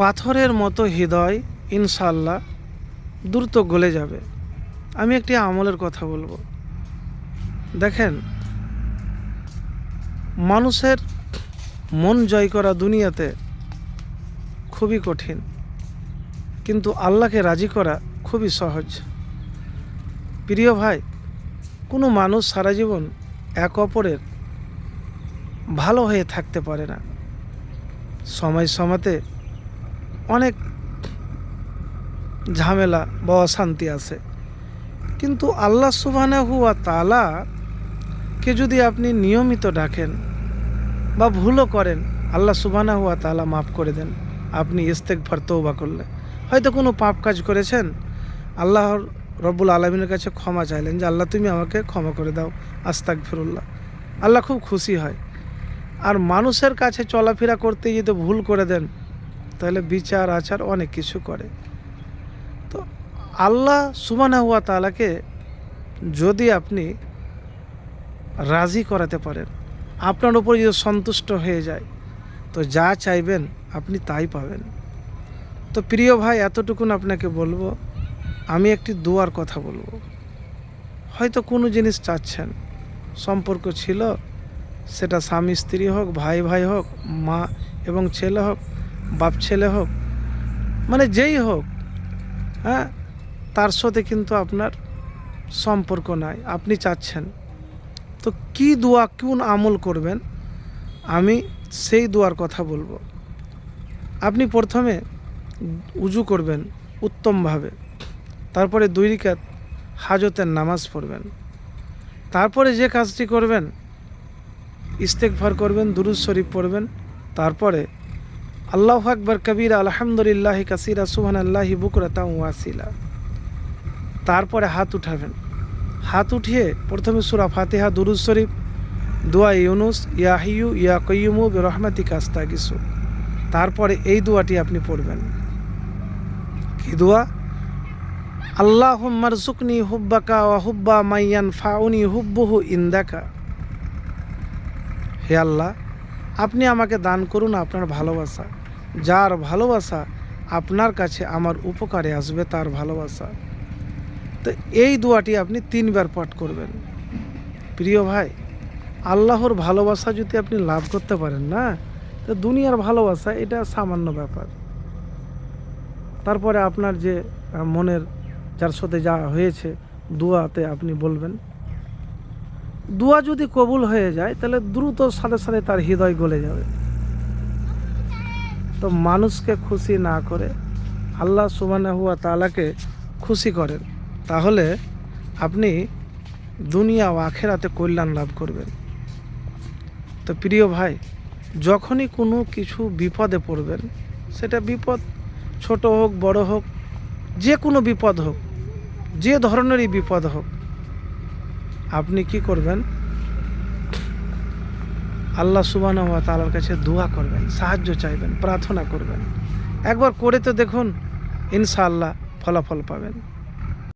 পাথরের মতো হৃদয় ইনশাল্লাহ দ্রুত গলে যাবে। আমি একটি আমলের কথা বলব। দেখেন, মানুষের মন জয় করা দুনিয়াতে খুবই কঠিন, কিন্তু আল্লাহকে রাজি করা খুবই সহজ। প্রিয় ভাই, কোনো মানুষ সারা জীবন এক অপরের ভালো হয়ে থাকতে পারে না। সময় সমাতে অনেক ঝামেলা বা অশান্তি আসে কিন্তু আল্লাহ সুবহানাহু হুয়া তালা কে যদি আপনি নিয়মিত ডাকেন বা ভুলও করেন, আল্লাহ সুবহানাহু হুয়া তালা মাফ করে দেন, আপনি ইস্তেকভার তৌবা করলে। হয়তো কোনো পাপ কাজ করেছেন আল্লাহর রব্বুল আলমিনের কাছে ক্ষমা চাইলেন যে, আল্লাহ, তুমি আমাকে ক্ষমা করে দাও। আস্তাক ফিরুল্লাহ আল্লাহ খুব খুশি হয়। আর মানুষের কাছে চলাফেরা করতে যদি ভুল করে দেন তাহলে বিচার, আচার অনেক কিছু করে। তো আল্লাহ সুমানা হুয়া তালাকে যদি আপনি রাজি করাতে পারেন, আপনার উপর যদি সন্তুষ্ট হয়ে যায়, তো যা চাইবেন আপনি তাই পাবেন। তো প্রিয় ভাই, এতটুকুন আপনাকে বলব, আমি একটি দোয়ার কথা বলব। হয়তো কোনো জিনিস চাচ্ছেন, সম্পর্ক ছিল, সেটা স্বামী, স্ত্রী হোক, ভাই ভাই হোক, মা এবং ছেলে হোক বাপ ছেলে হোক মানে যেই হোক হ্যাঁ তার সাথে কিন্তু আপনার সম্পর্ক নাই, আপনি চাচ্ছেন। তো কি দোয়া, কোন আমল করবেন? আমি সেই দোয়ার কথা বলব। আপনি প্রথমে উজু করবেন উত্তমভাবে, তারপরে দুই রিকাত হাজতের নামাজ পড়বেন। তারপরে যে কাজটি করবেন ইস্তেকভার করবেন দুরুজ শরীফ পড়বেন, তারপরে আল্লাহ আকবর কবির, আলহামদুলিল্লাহ কাসিরা সুহান আল্লাহি বুকরাতা ওয়াসিলা। তারপরে হাত উঠাবেন। হাত উঠিয়ে প্রথমে সুরা ফাতেহা দুরুজ শরীফ, দোয়া ইউনুস ইয়াহিউ ইয়া কয়ুমু রহমাতি কাস্তা কাস্তাগিসু তারপরে এই দোয়াটি আপনি পড়বেন। কি দোয়া? আল্লাহ মারজুকনি হুব্বাকা ওয়া হুব্বা মাইয়ান ফাউনি হুব্বুহু ইন্দাকা। হে আল্লাহ, আপনি আমাকে দান করুন আপনার ভালোবাসা। যার ভালোবাসা আপনার কাছে আমার উপকারে আসবে, তার ভালোবাসা। তো এই দোয়াটি আপনি তিনবার পাঠ করবেন। প্রিয় ভাই, আল্লাহর ভালোবাসা যদি আপনি লাভ করতে পারেন না, তো দুনিয়ার ভালোবাসা এটা সামান্য ব্যাপার। তারপরে আপনার যে মনের, যার সাথে যা হয়েছে, দুয়াতে আপনি বলবেন। দুয়া যদি কবুল হয়ে যায়, তাহলে দ্রুত সাথে সাথে তার হৃদয় গলে যাবে। তো মানুষকে খুশি না করে আল্লাহ সুবানা হুয়া তালাকে খুশি করেন। তাহলে আপনি দুনিয়া ও আখেরাতে কল্যাণ লাভ করবেন। তো প্রিয় ভাই, যখনই কোনো কিছু বিপদে পড়বেন, সেটা বিপদ ছোট হোক, বড় হোক, যে কোনো বিপদ হোক, যে ধরনেরই বিপদ হোক, আপনি কি করবেন? আল্লাহ সুবানা তালার কাছে দোয়া করবেন, সাহায্য চাইবেন, প্রার্থনা করবেন। একবার করে তো দেখুন, ইনশাআল্লাহ ফলাফল পাবেন।